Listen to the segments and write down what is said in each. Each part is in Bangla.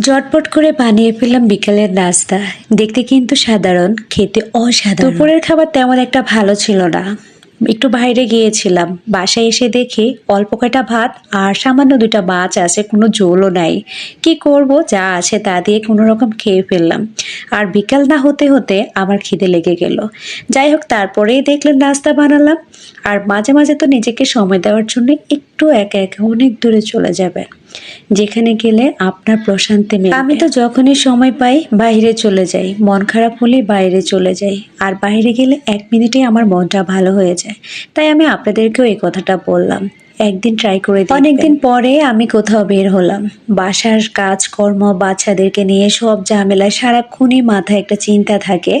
জটপট করে বানিয়ে ফেললাম বিকালের নাস্তা। দেখতে কিন্তু সাধারণ, খেতে অসাধারণ। দুপুরের খাবার তেমন একটা ভালো ছিল না। একটু বাইরে গিয়েছিলাম। বাসায় এসে দেখি অল্প কয়টা ভাত আর সামান্য দুটা মাছ আছে, কোনো ঝোলও নাই। কি করব, যা আছে তা দিয়ে কোনো রকম খেয়ে ফেললাম। আর বিকাল না হতে হতে আমার খিদে লেগে গেল। যাই হোক, তারপরেই দেখলেন নাস্তা বানালাম। আর মাঝে মাঝে তো নিজেকে সময় দেওয়ার জন্য একটু একা একা অনেক দূরে চলে যাবেন যেখানে গেলে আপনার প্রশান্তি মেলে আমি তো যখনই সময় পাই বাইরে চলে যাই। মন খারাপ হলে বাইরে চলে যাই। আর বাইরে গেলে এক মিনিটে আমার মনটা ভালো হয়ে যায়। তাই আমি আপনাদেরকেও এই কথাটা বললাম। একদিন ট্রাই করে অনেকদিন পরে আমি কোথাও বের হলাম। বাসার কাজকর্ম বাচ্চাদেরকে নিয়ে সব ঝামেলায় সারাক্ষণই মাথায় একটা চিন্তা থাকে।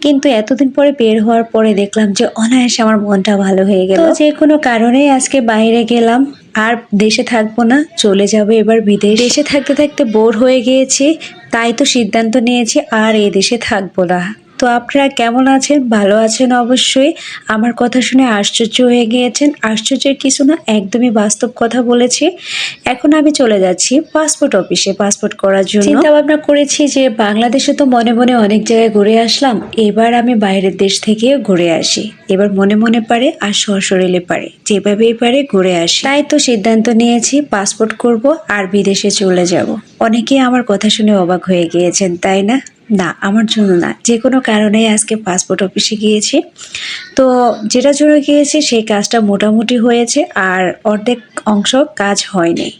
কিন্তু এতদিন পরে বের হওয়ার পরে দেখলাম যে অনায়াসে আমার মনটা ভালো হয়ে গেল। যে কোনো কারণেই আজকে বাইরে গেলাম। আর দেশে থাকব না চলে যাবে এবার বিদেশ। দেশে থাকতে থাকতে বোর হয়ে গিয়েছি তাই তো সিদ্ধান্ত নিয়েছি আর এই দেশে থাকব না। তো আপনারা কেমন আছেন? ভালো আছেন অবশ্যই। আমার কথা শুনে আশ্চর্য হয়ে গিয়েছেন। আশ্চর্যের কিছু না, একদমই বাস্তব কথা বলেছি। এখন আমি চলে যাচ্ছি পাসপোর্ট অফিসে পাসপোর্ট করার জন্য। চিন্তা ভাবনা করেছি যে বাংলাদেশে তো মনে মনে অনেক জায়গায় ঘুরে আসলাম। এবার আমি বাইরের দেশ থেকে ঘুরে আসি। এবার মনে মনে পারে আর সশরীরে পারে। যেভাবেই পারে ঘুরে আসি। তাই তো সিদ্ধান্ত নিয়েছি পাসপোর্ট করব আর বিদেশে চলে যাব। অনেকেই আমার কথা শুনে অবাক হয়ে গিয়েছেন, তাই না? না, আমার জন্য না। যে কোনো কারণে আজকে পাসপোর্ট অফিসে গিয়েছি। তো যেটা জন্য গিয়েছি, সেই কাজটা মোটামুটি হয়েছে আর অর্ধেক অংশ কাজ হয়নি।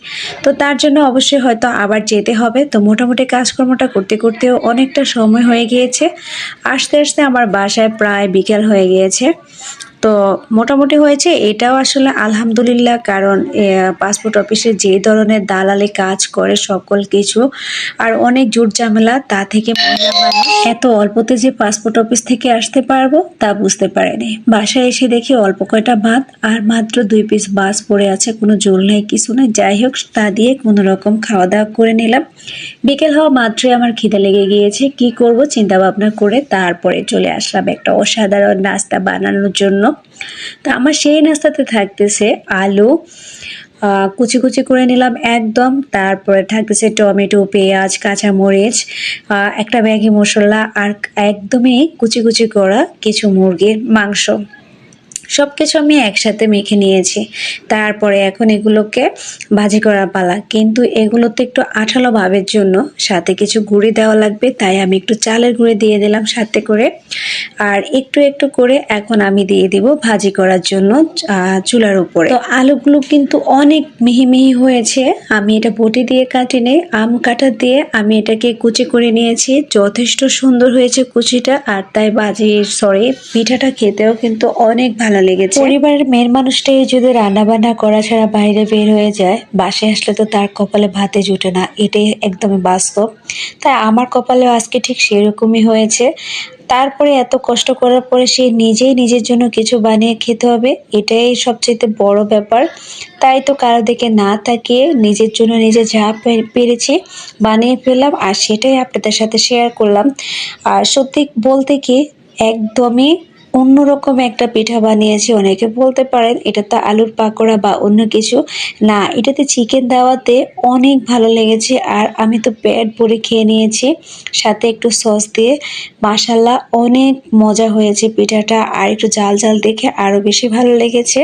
তো তার জন্য অবশ্যই হয়তো আবার যেতে হবে। তো মোটামুটি কাজকর্মটা করতে করতেও অনেকটা সময় হয়ে গিয়েছে। আসতে আসতে আমার বাসায় প্রায় বিকেল হয়ে গিয়েছে। তো মোটামুটি হয়েছে, এটাও আসলে আলহামদুলিল্লাহ, কারণ পাসপোর্ট অফিসে যে ধরনের দালালি কাজ করে সকল কিছু, আর অনেক জুট ঝামেলা, তা থেকে এত অল্পতে যে পাসপোর্ট অফিস থেকে আসতে পারব, তা বুঝতে পারেনি। বাসায় এসে দেখি অল্প কয়টা ভাত আর মাত্র দুই পিস বাস পড়ে আছে, কোনো জোল নাই, কিছু নাই। যাই হোক, তা দিয়ে কোনো রকম খাওয়া দাওয়া করে নিলাম। বিকেল হওয়া মাত্রই আমার খিদে লেগে গিয়েছে, কি করব চিন্তা ভাবনা করে তারপরে চলে আসলাম একটা অসাধারণ নাস্তা বানানোর জন্য। তো আমার সেই নাস্তাতে থাকতেছে আলু কুচি কুচি করে নিলাম একদম। তারপরে থাকতেছে টমেটো, পেঁয়াজ, কাঁচামরিচ একটা ম্যাগি মশলা আর একদমই কুচি কুচি করা কিছু মুরগির মাংস। সব কিছু আমি একসাথে মেখে নিয়েছি। তারপরে এখন এগুলোকে ভাজি করা পালা। কিন্তু এগুলোতে একটু আঠালো ভাবের জন্য। সাথে কিছু গুঁড়ি দেওয়া লাগবে, তাই আমি একটু চালের গুঁড়ি দিয়ে দিলাম সাথে করে। আর একটু একটু করে এখন আমি দিয়ে দিব ভাজি করার জন্য চুলার উপরে। তো আলুগুলো কিন্তু অনেক মিহি মিহি হয়েছে। আমি এটা বটি দিয়ে কাটিনি, আম কাটা দিয়ে আমি এটাকে কুচি করে নিয়েছি। যথেষ্ট সুন্দর হয়েছে কুচিটা, আর তাই বাজি সরি পিঠাটা খেতেও কিন্তু অনেক ভালো ভালো লেগেছে। পরিবারের মেয়ের মানুষটাই যদি রান্না বান্না করা ছাড়া বাইরে বের হয়ে যায়, বাসায় আসলে তো তার কপালে ভাতে জুটে না, এটাই একদমই বাস্তব। তাই আমার কপালেও আজকে ঠিক সেরকমই হয়েছে। তারপরে এত কষ্ট করার পরে সে নিজেই নিজের জন্য কিছু বানিয়ে খেতে হবে, এটাই সবচেয়ে বড় ব্যাপার। তাই তো কারও দিকে না তাকিয়ে নিজের জন্য নিজে যা পেরেছি বানিয়ে ফেললাম, আর সেটাই আপনাদের সাথে শেয়ার করলাম। আর সত্যি বলতে কি, একদমই অন্যরকম একটা পিঠা বানিয়েছি। অনেকে বলতে পারেন এটা তো আলুর পাকোড়া বা অন্য কিছু। না, এটাতে চিকেন দেওয়াতে অনেক ভালো লেগেছে আর আমি তো পেট ভরে খেয়ে নিয়েছি। সাথে একটু সস দিয়ে। মাসাল্লা অনেক মজা হয়েছে পিঠাটা আর একটু জাল জাল দেখে আরও বেশি ভালো লেগেছে।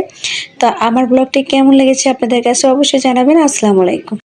তো আমার ব্লগটি কেমন লেগেছে আপনাদের কাছে অবশ্যই জানাবেন। আসসালামু আলাইকুম।